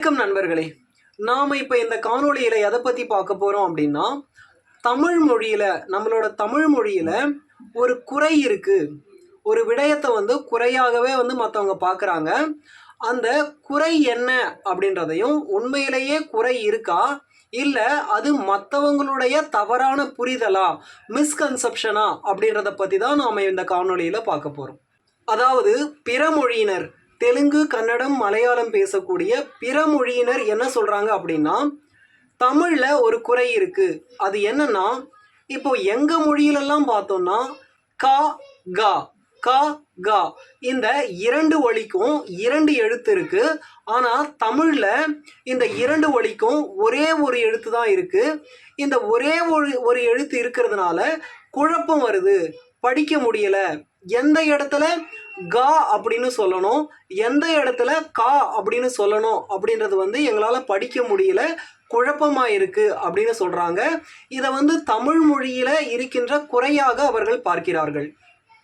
வணக்கம் நண்பர்களே. நாம் இப்போ இந்த காணொலியில் எதை பற்றி பார்க்க போகிறோம் அப்படின்னா தமிழ் மொழியில் நம்மளோட தமிழ் மொழியில் ஒரு குறை இருக்குது ஒரு விடயத்தை வந்து குறையாகவே வந்து மற்றவங்க பார்க்குறாங்க. அந்த குறை என்ன அப்படின்றதையும் உண்மையிலேயே குறை இருக்கா? இல்லை அது மற்றவங்களுடைய தவறான புரிதலா மிஸ்கன்செப்ஷனா அப்படின்றத பற்றி தான் நாம் இந்த காணொலியில் பார்க்க போகிறோம் அதாவது பிற மொழியினர் தெலுங்கு கன்னடம் மலையாளம் பேசக்கூடிய பிற மொழியினர் என்ன சொல்கிறாங்க அப்படின்னா தமிழில் ஒரு குறை இருக்குது அது என்னன்னா இப்போ எங்கள் மொழியிலெல்லாம் பார்த்தோம்னா கா கா கா கா. இந்த இரண்டு ஒலிக்கும் இரண்டு எழுத்து இருக்கு. ஆனால் தமிழில் இந்த இரண்டு ஒலிக்கும் ஒரே ஒரு எழுத்து தான் இருக்கு. இந்த ஒரே ஒரு ஒரு எழுத்து இருக்கிறதுனால குழப்பம் வருது. படிக்க முடியலை. எந்த இடத்துல? கா அப்படின்னு சொல்லணும். எந்த இடத்துல கா அப்படின்னு சொல்லணும் அப்படின்றது வந்து எங்களால் படிக்க முடியல. குழப்பமாக இருக்கு அப்படின்னு சொல்கிறாங்க இதை வந்து தமிழ் மொழியில் இருக்கின்ற குறையாக அவர்கள் பார்க்கிறார்கள்.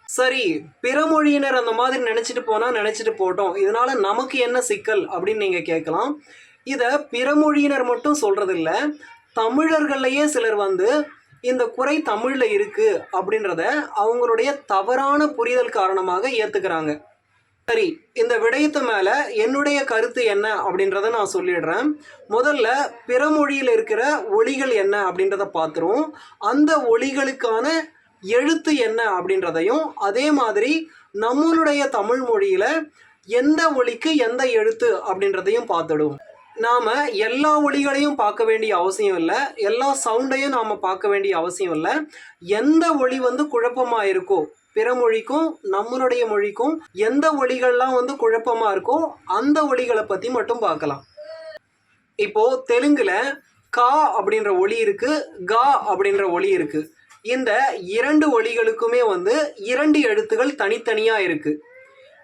சரி பிற மொழியினர் அந்த மாதிரி நினச்சிட்டு போனால் நினச்சிட்டு போட்டோம். இதனால் நமக்கு என்ன சிக்கல் அப்படின்னு நீங்கள் கேட்கலாம். இதை பிற மொழியினர் மட்டும் சொல்கிறதில்ல தமிழர்கள்லையே சிலர் வந்து இந்த குறை தமிழில் இருக்குது அப்படின்றத அவங்களுடைய தவறான புரிதல் காரணமாக ஏற்றுக்கிறாங்க சரி இந்த விடயத்து மேலே என்னுடைய கருத்து என்ன அப்படின்றத நான் சொல்லிடுறேன். முதல்ல பிற மொழியில் இருக்கிற ஒளிகள் என்ன அப்படின்றத பார்த்துருவோம் அந்த ஒளிகளுக்கான எழுத்து என்ன அப்படின்றதையும் அதே மாதிரி நம்மளுடைய தமிழ் மொழியில் எந்த ஒளிக்கு எந்த எழுத்து அப்படின்றதையும் பார்த்துடுவோம் நாம் எல்லா ஒளிகளையும் பார்க்க வேண்டிய அவசியம் இல்லை. எல்லா சவுண்டையும் நாம் பார்க்க வேண்டிய அவசியம் இல்லை. எந்த ஒளி வந்து குழப்பமாக இருக்கோ பிற மொழிக்கும் நம்மளுடைய மொழிக்கும் எந்த ஒளிகள்லாம் வந்து குழப்பமாக இருக்கோ அந்த ஒளிகளை பற்றி மட்டும் பார்க்கலாம். இப்போ தெலுங்குல கா அப்படின்ற ஒளி இருக்கு கா அப்படின்ற ஒளி இருக்கு. இந்த இரண்டு ஒளிகளுக்குமே வந்து இரண்டு எழுத்துகள் தனித்தனியாக இருக்கு.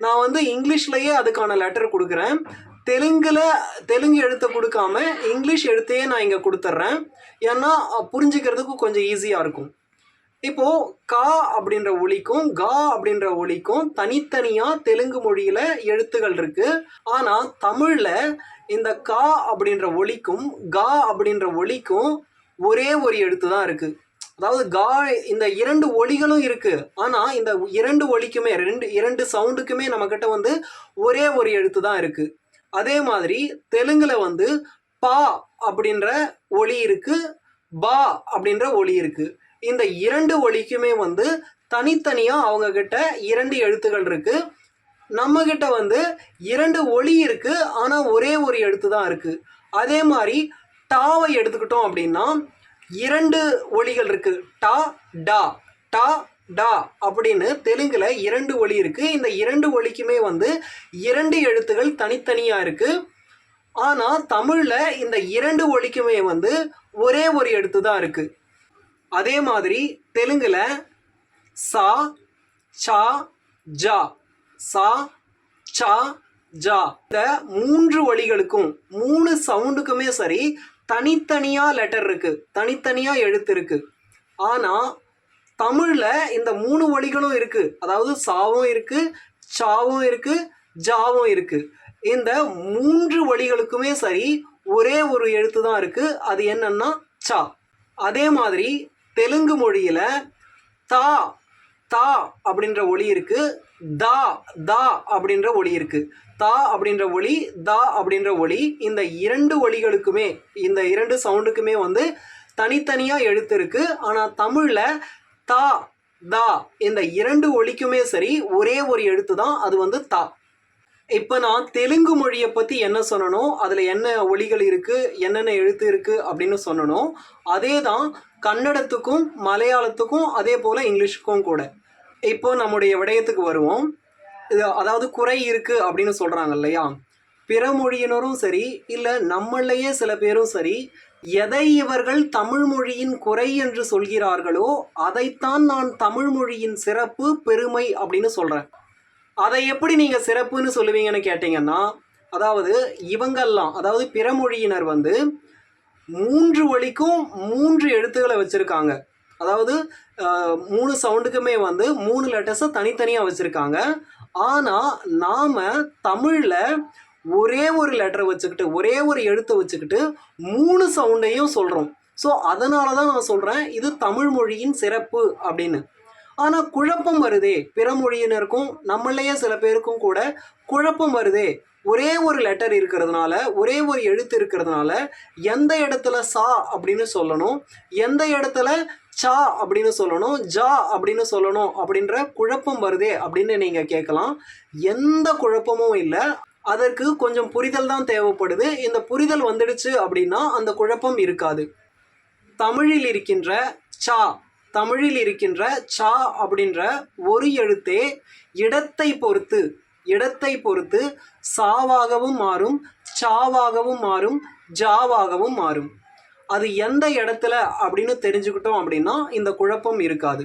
நான் வந்து இங்கிலீஷ்லயே அதுக்கான லெட்டர் கொடுக்குறேன். தெலுங்கில் தெலுங்கு எழுத்தை கொடுக்காம இங்கிலீஷ் எழுத்தையே நான் இங்கே கொடுத்துட்றேன் ஏன்னா புரிஞ்சுக்கிறதுக்கும் புரிஞ்சுக்கிறதுக்கு கொஞ்சம் ஈஸியாக இருக்கும். இப்போது கா அப்படின்ற ஒலிக்கும் கா அப்படின்ற ஒலிக்கும் தனித்தனியாக தெலுங்கு மொழியில் எழுத்துகள் இருக்குது ஆனால் தமிழில் இந்த கா அப்படின்ற ஒலிக்கும் கா அப்படின்ற ஒலிக்கும் ஒரே ஒரு எழுத்து தான் இருக்குது அதாவது கா இந்த இரண்டு ஒலிகளும் இருக்குது ஆனால் இந்த இரண்டு ஒலிக்குமே ரெண்டு இரண்டு சவுண்டுக்குமே நம்மக்கிட்ட வந்து ஒரே ஒரு எழுத்து தான் இருக்குது அதே மாதிரி தெலுங்கில் வந்து பா அப்படின்ற ஒலி இருக்குது பா அப்படின்ற ஒலி இருக்குது இந்த இரண்டு ஒலிக்குமே வந்து தனித்தனியாக அவங்க கிட்ட இரண்டு எழுத்துகள் இருக்குது நம்மக்கிட்ட வந்து இரண்டு ஒலி இருக்குது ஆனால் ஒரே ஒரு எழுத்து தான் இருக்குது அதே மாதிரி டாவை எடுத்துக்கிட்டோம் அப்படின்னா இரண்டு ஒலிகள் இருக்குது டா டா. டா டா அப்படின்னு தெலுங்கில் இரண்டு ஒலி இருக்குது இந்த இரண்டு ஒலிக்குமே வந்து இரண்டு எழுத்துகள் தனித்தனியாக இருக்குது ஆனால் தமிழில் இந்த இரண்டு ஒலிக்குமே வந்து ஒரே ஒரு எழுத்து தான் இருக்குது அதே மாதிரி தெலுங்கில் சா சா ஜா. சா சா ஜா. இந்த மூன்று ஒலிகளுக்கும் மூணு சவுண்டுக்குமே சரி தனித்தனியாக லெட்டர் இருக்குது தனித்தனியாக எழுத்து இருக்குது ஆனால் தமிழில் இந்த மூணு வழிகளும் இருக்குது அதாவது சாவும் இருக்குது சாவும் இருக்குது ஜாவும் இருக்குது இந்த மூன்று வழிகளுக்குமே சரி ஒரே ஒரு எழுத்து தான் இருக்குது அது என்னன்னா சா. அதே மாதிரி தெலுங்கு மொழியில் தா தா அப்படின்ற ஒலி இருக்குது தா தா அப்படின்ற ஒலி இருக்குது தா அப்படின்ற ஒலி தா அப்படின்ற ஒலி இந்த இரண்டு ஒளிகளுக்குமே இந்த இரண்டு சவுண்டுக்குமே வந்து தனித்தனியாக எழுத்து இருக்குது ஆனால் தமிழில் தா தா இந்த இரண்டு ஒலிக்குமே சரி ஒரே ஒரு எழுத்து தான் அது வந்து தா. இப்போ நான் தெலுங்கு மொழியை பற்றி என்ன சொல்லணும் அதில் என்ன ஒலிகள் இருக்குது என்னென்ன எழுத்து இருக்குது அப்படின்னு சொல்லணும் அதே தான் கன்னடத்துக்கும் மலையாளத்துக்கும் அதே போல் இங்கிலீஷுக்கும் கூட. இப்போ நம்முடைய விடயத்துக்கு வருவோம். இது அதாவது குறை இருக்குது அப்படின்னு சொல்கிறாங்க இல்லையா? பிற மொழியினரும் சரி இல்லை நம்மளையே சில பேரும் சரி எதை இவர்கள் தமிழ் மொழியின் குறை என்று சொல்கிறார்களோ அதைத்தான் நான் தமிழ் மொழியின் சிறப்பு பெருமை அப்படின்னு சொல்கிறேன் அதை எப்படி நீங்கள் சிறப்புன்னு சொல்லுவீங்கன்னு கேட்டிங்கன்னா அதாவது இவங்கெல்லாம் அதாவது பிற மொழியினர் வந்து மூன்று ஒலிக்கும் மூன்று எழுத்துக்களை வச்சுருக்காங்க. அதாவது மூணு சவுண்டுக்குமே வந்து மூணு லெட்டர்ஸை தனித்தனியாக வச்சுருக்காங்க. ஆனால் நாம் தமிழில் ஒரே ஒரு லெட்டரை வச்சுக்கிட்டு ஒரே ஒரு எழுத்தை வச்சுக்கிட்டு மூணு சவுண்டையும் சொல்கிறோம் ஸோ அதனால தான் நான் சொல்கிறேன் இது தமிழ் மொழியின் சிறப்பு அப்படின்னு. ஆனால் குழப்பம் வருதே பிற மொழியினருக்கும் நம்மளையே சில பேருக்கும் கூட குழப்பம் வருதே. ஒரே ஒரு லெட்டர் இருக்கிறதுனால ஒரே ஒரு எழுத்து இருக்கிறதுனால எந்த இடத்துல சா அப்படின்னு சொல்லணும் எந்த இடத்துல சா அப்படின்னு சொல்லணும் ஜா அப்படின்னு சொல்லணும் அப்படின்ற குழப்பம் வருதே அப்படின்னு நீங்கள் கேட்கலாம். எந்த குழப்பமும் இல்லை. அதற்கு கொஞ்சம் புரிதல் தான் தேவைப்படுது. இந்த புரிதல் வந்துடுச்சு அப்படின்னா அந்த குழப்பம் இருக்காது. தமிழில் இருக்கின்ற சா தமிழில் இருக்கின்ற சா அப்படின்ற ஒரு எழுத்தே இடத்தை பொறுத்து இடத்தை பொறுத்து சாவாகவும் மாறும் சாவாகவும் மாறும் ஜாவாகவும் மாறும். அது எந்த இடத்துல அப்படின்னு தெரிஞ்சுக்கிட்டோம் அப்படின்னா இந்த குழப்பம் இருக்காது.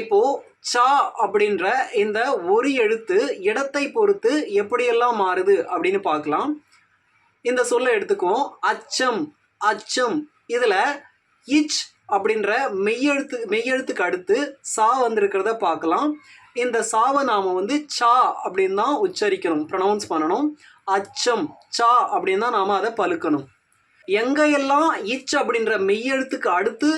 இப்போது சா அப்படின்ற இந்த ஒரு எழுத்து இடத்தை பொறுத்து எப்படியெல்லாம் மாறுது அப்படின்னு பார்க்கலாம். இந்த சொல்லை எடுத்துக்குவோம். அச்சம் அச்சம். இதில் இச் அப்படின்ற மெய்யெழுத்து மெய்யெழுத்துக்கு அடுத்து சா வந்திருக்கிறத பார்க்கலாம். இந்த சாவை நாம் வந்து சா அப்படின்னு தான் உச்சரிக்கணும் ப்ரொனவுன்ஸ் பண்ணணும். அச்சம் சா அப்படின்னு தான் நாம் அதை பழுக்கணும் எங்கெல்லாம் இச் அப்படின்ற மெய்யெழுத்துக்கு அடுத்து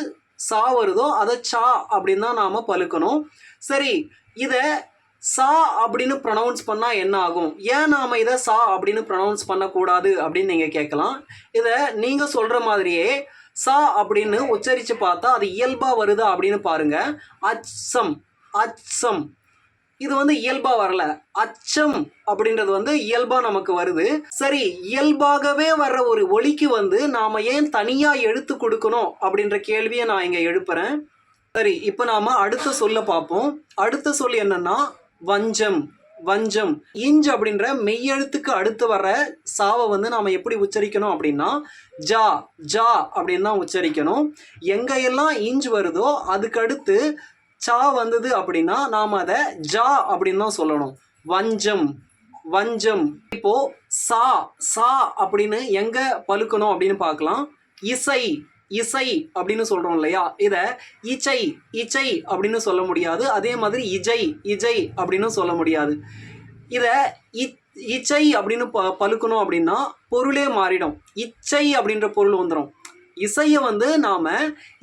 சா வருதோ அதை சா அப்படின்னு தான் நாம் பழுக்கணும் சரி இதை சா அப்படின்னு ப்ரொனவுன்ஸ் பண்ணால் என்ன ஆகும்? ஏன் நாம் இதை சா அப்படின்னு ப்ரொனவுன்ஸ் பண்ணக்கூடாது அப்படின்னு நீங்கள் கேட்கலாம். இதை நீங்கள் சொல்கிற மாதிரியே சா அப்படின்னு உச்சரித்து பார்த்தா அது இயல்பாக வருதா அப்படின்னு பாருங்கள் அச்சம் அச்சம். இது வந்து இயல்பாக வரல. அச்சம் அப்படின்றது வந்து இயல்பாக நமக்கு வருது. சரி இயல்பாகவே வர்ற ஒரு ஒலிக்கு வந்து நாம் ஏன் தனியாக எழுத்து கொடுக்கணும் அப்படின்ற கேள்வியை நான் இங்கே எழுப்புறேன். சரி இப்போ நாம் அடுத்த சொல்ல பார்ப்போம். அடுத்த சொல் என்னன்னா வஞ்சம் வஞ்சம். இஞ்ச் அப்படின்ற மெய்யெழுத்துக்கு அடுத்து வர சாவை வந்து நாம் எப்படி உச்சரிக்கணும் அப்படின்னா ஜா ஜா அப்படின்னு தான் உச்சரிக்கணும். எங்கெல்லாம் இஞ்ச் வருதோ அதுக்கடுத்து சா வந்தது அப்படின்னா நாம் அதை ஜா அப்படின்னு தான் சொல்லணும். வஞ்சம் வஞ்சம். இப்போ சா சா அப்படின்னு எங்க பழுக்கணும் அப்படின்னு பார்க்கலாம். இசை இசை அப்படின்னு சொல்கிறோம் இல்லையா? இதை இச்சை இச்சை அப்படின்னு சொல்ல முடியாது. அதே மாதிரி இஜை இஜை அப்படின்னு சொல்ல முடியாது. இதை இச்சை அப்படின்னு ப பழுக்கணும் அப்படின்னா பொருளே மாறிடும். இச்சை அப்படின்ற பொருள் வந்துடும் இசையை வந்து நாம்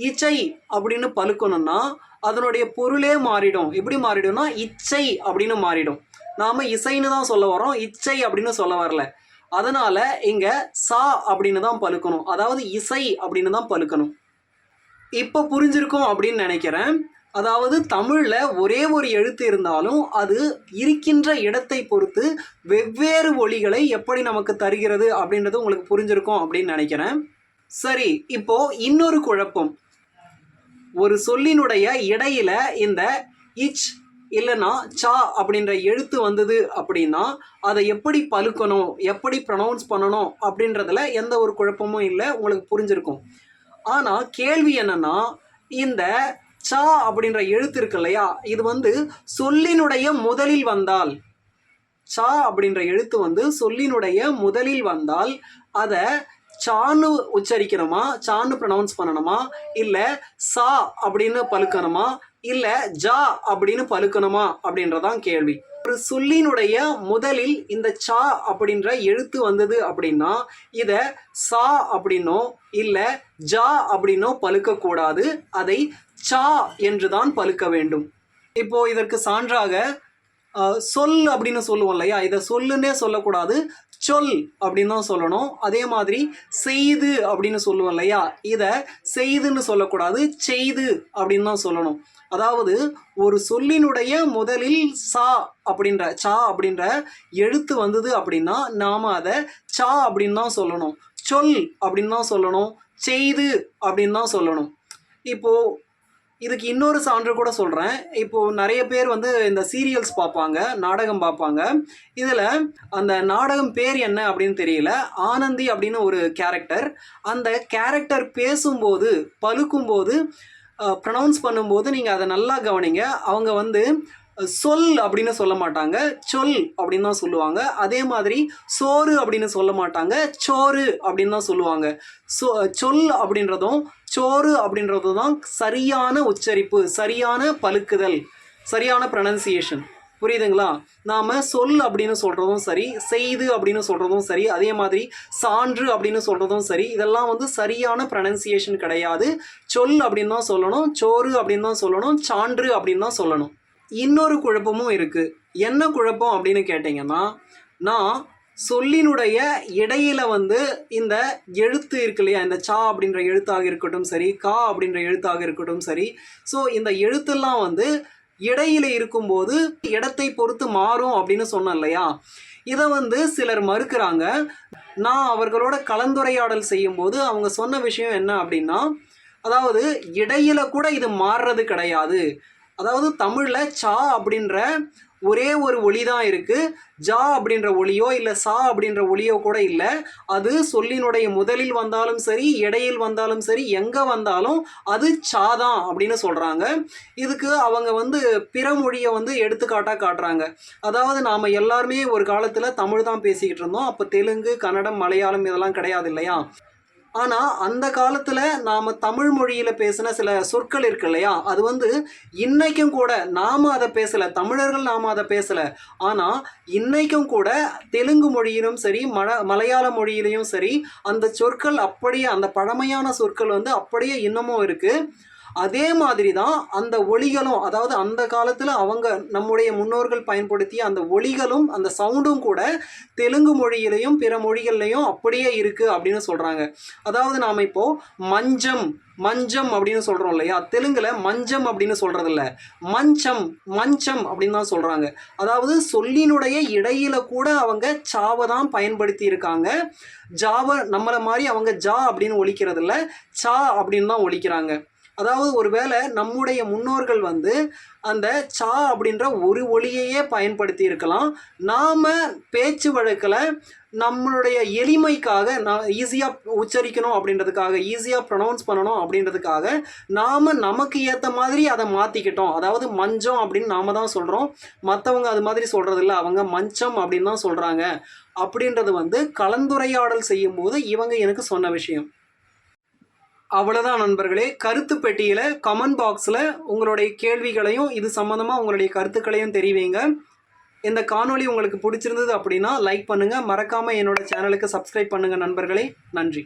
இச்சை அப்படின்னு பழுக்கணும்னா அதனுடைய பொருளே மாறிடும். எப்படி மாறிடும்னா இச்சை அப்படின்னு மாறிடும். நாம் இசைன்னு தான் சொல்ல வரோம் இச்சை அப்படின்னு சொல்ல வரல. அதனால இங்கே சா அப்படின்னு தான் பழுக்கணும் அதாவது இசை அப்படின்னு தான் பழுக்கணும் இப்போ புரிஞ்சிருக்கும் அப்படின்னு நினைக்கிறேன். அதாவது தமிழில் ஒரே ஒரு எழுத்து இருந்தாலும் அது இருக்கின்ற இடத்தை பொறுத்து வெவ்வேறு ஒளிகளை எப்படி நமக்கு தருகிறது அப்படின்றது உங்களுக்கு புரிஞ்சிருக்கும் அப்படின்னு நினைக்கிறேன். சரி இப்போ இன்னொரு குழப்பம். ஒரு சொல்லினுடைய இடையில இந்த இச் இல்லைன்னா சா அப்படின்ற எழுத்து வந்தது அப்படின்னா அதை எப்படி பழுக்கணும் எப்படி ப்ரொனவுன்ஸ் பண்ணணும் அப்படின்றதுல எந்த ஒரு குழப்பமும் இல்லை உங்களுக்கு புரிஞ்சிருக்கும். ஆனால் கேள்வி என்னன்னா இந்த சா அப்படின்ற எழுத்து இருக்கு இல்லையா? இது வந்து சொல்லினுடைய முதலில் வந்தால் சா அப்படின்ற எழுத்து வந்து சொல்லினுடைய முதலில் வந்தால் அதை சான்னு உச்சரிக்கணுமா? சான்னு ப்ரொனவுன்ஸ் பண்ணணுமா? இல்லை சா அப்படின்னு பழுக்கணுமா இல்லை ஜா அப்படின்னு பழுக்கணுமா அப்படின்றதான் கேள்வி. ஒரு சொல்லினுடைய முதலில் இந்த சா அப்படின்ற எழுத்து வந்தது அப்படின்னா இதை சா அப்படின்னோ இல்லை ஜா அப்படின்னோ பழுக்கக்கூடாது அதை சா என்று தான் பழுக்க வேண்டும். இப்போ இதற்கு சான்றாக சொல் அப்படின்னு சொல்லுவோம் இல்லையா? இதை சொல்லுன்னே சொல்லக்கூடாது. சொல் அப்படின்னு தான் சொல்லணும். அதே மாதிரி செய்து அப்படின்னு சொல்லுவோம் இல்லையா? இதை செய்துன்னு சொல்லக்கூடாது செய்து அப்படின்னு தான் சொல்லணும். அதாவது ஒரு சொல்லினுடைய முதலில் சா அப்படின்ற சா அப்படின்ற எழுத்து வந்தது அப்படின்னா நாம் அதை சா அப்படின்னு தான் சொல்லணும். சொல் அப்படின்னு தான் சொல்லணும். செய்து அப்படின்னு தான் சொல்லணும். இப்போது இதுக்கு இன்னொரு சான்று கூட சொல்கிறேன் இப்போது நிறைய பேர் வந்து இந்த சீரியல்ஸ் பார்ப்பாங்க நாடகம் பார்ப்பாங்க. இதில் அந்த நாடகம் பேர் என்ன அப்படின்னு தெரியல. ஆனந்தி அப்படின்னு ஒரு கேரக்டர் அந்த கேரக்டர் பேசும்போது பழுக்கும்போது ப்ரனவுன்ஸ் பண்ணும்போது நீங்கள் அதை நல்லா கவனிங்க. அவங்க வந்து சொல் அப்படின்னு சொல்ல மாட்டாங்க. சொல் அப்படின்னு தான் சொல்லுவாங்க. அதே மாதிரி சோறு அப்படின்னு சொல்ல மாட்டாங்க. சோறு அப்படின்னு தான் சொல்லுவாங்க. சொ சொல் அப்படின்றதும் சோறு அப்படின்றதும் தான் சரியான உச்சரிப்பு சரியான பழுக்குதல் சரியான ப்ரனன்சியேஷன் புரியுதுங்களா? நாம் சொல் அப்படின்னு சொல்கிறதும் சரி செய்து அப்படின்னு சொல்கிறதும் சரி அதே மாதிரி சான்று அப்படின்னு சொல்கிறதும் சரி இதெல்லாம் வந்து சரியான ப்ரனன்சியேஷன் கிடையாது. சொல் அப்படின்னு தான் சொல்லணும் சோறு அப்படின்னு தான் சொல்லணும் சான்று அப்படின்னு தான் சொல்லணும். இன்னொரு குழப்பமும் இருக்குது என்ன குழப்பம் அப்படின்னு கேட்டிங்கன்னா நான் சொல்லினுடைய இடையில வந்து இந்த எழுத்து இருக்கு இல்லையா? இந்த சா அப்படின்ற எழுத்தாக இருக்கட்டும் சரி கா அப்படின்ற எழுத்தாக இருக்கட்டும் சரி. ஸோ இந்த எழுத்தெல்லாம் வந்து இடையில இருக்கும்போது இடத்தை பொறுத்து மாறும் அப்படின்னு சொன்னேன் இல்லையா? இதை வந்து சிலர் மறுக்கிறாங்க. நான் அவர்களோட கலந்துரையாடல் செய்யும்போது அவங்க சொன்ன விஷயம் என்ன அப்படின்னா அதாவது இடையில கூட இது மாறுறது கிடையாது. அதாவது தமிழில் சா அப்படின்ற ஒரே ஒரு ஒளி தான் இருக்குது ஜா அப்படின்ற ஒளியோ இல்லை சா அப்படின்ற ஒளியோ கூட இல்லை. அது சொல்லினுடைய முதலில் வந்தாலும் சரி இடையில் வந்தாலும் சரி எங்கே வந்தாலும் அது சா தான் அப்படின்னு சொல்கிறாங்க இதுக்கு அவங்க வந்து பிற மொழியை வந்து எடுத்துக்காட்டாக காட்டுறாங்க. அதாவது நாம் எல்லாருமே ஒரு காலத்தில் தமிழ் தான் பேசிக்கிட்டு இருந்தோம். அப்போ தெலுங்கு கன்னடம் மலையாளம் இதெல்லாம் கிடையாது இல்லையா? ஆனால் அந்த காலத்தில் நாம் தமிழ் மொழியில் பேசின சில சொற்கள் இருக்கு இல்லையா? அது வந்து இன்றைக்கும் கூட நாம் அதை பேசலை தமிழர்கள் நாம் அதை பேசலை. ஆனால் இன்றைக்கும் கூட தெலுங்கு மொழியிலும் சரி மல மலையாள மொழியிலையும் சரி அந்த சொற்கள் அப்படியே அந்த பழமையான சொற்கள் வந்து அப்படியே இன்னமும் இருக்குது அதே மாதிரி தான் அந்த ஒளிகளும் அதாவது அந்த காலத்தில் அவங்க நம்முடைய முன்னோர்கள் பயன்படுத்திய அந்த ஒளிகளும் அந்த சவுண்டும் கூட தெலுங்கு மொழியிலையும் பிற மொழிகள்லையும் அப்படியே இருக்குது அப்படின்னு சொல்கிறாங்க அதாவது நாம் இப்போது மஞ்சம் மஞ்சம் அப்படின்னு சொல்கிறோம் இல்லையா? தெலுங்கில் மஞ்சம் அப்படின்னு சொல்கிறதில்ல மஞ்சம் மஞ்சம் அப்படின்னு தான் சொல்கிறாங்க அதாவது சொல்லினுடைய இடையில கூட அவங்க சாவை தான் பயன்படுத்தி இருக்காங்க. ஜாவை நம்மளை மாதிரி அவங்க ஜா அப்படின்னு ஒழிக்கிறதில்ல சா அப்படின்னு தான் ஒழிக்கிறாங்க அதாவது ஒருவேளை நம்முடைய முன்னோர்கள் வந்து அந்த சா அப்படின்ற ஒரு ஒளியையே பயன்படுத்தி இருக்கலாம். நாம் பேச்சு வழக்கில் நம்மளுடைய எளிமைக்காக நான் ஈஸியாக உச்சரிக்கணும் அப்படின்றதுக்காக ஈஸியாக ப்ரொனவுன்ஸ் பண்ணணும் அப்படின்றதுக்காக நாம் நமக்கு ஏற்ற மாதிரி அதை மாற்றிக்கிட்டோம் அதாவது மஞ்சம் அப்படின்னு நாம் தான் சொல்கிறோம் மற்றவங்க அது மாதிரி சொல்கிறதில்ல அவங்க மஞ்சம் அப்படின்னு தான் சொல்கிறாங்க அப்படின்றது வந்து கலந்துரையாடல் செய்யும்போது இவங்க எனக்கு சொன்ன விஷயம். அவ்வளோதான் நண்பர்களே. கருத்து பெட்டியில் கமெண்ட் பாக்ஸில் உங்களுடைய கேள்விகளையும் இது சம்மந்தமாக உங்களுடைய கருத்துக்களையும் தெரிவிங்க. இந்த காணொளி உங்களுக்கு பிடிச்சிருந்தது அப்படின்னா லைக் பண்ணுங்கள் மறக்காமல் என்னோட சேனலுக்கு சப்ஸ்கிரைப் பண்ணுங்கள் நண்பர்களே. நன்றி.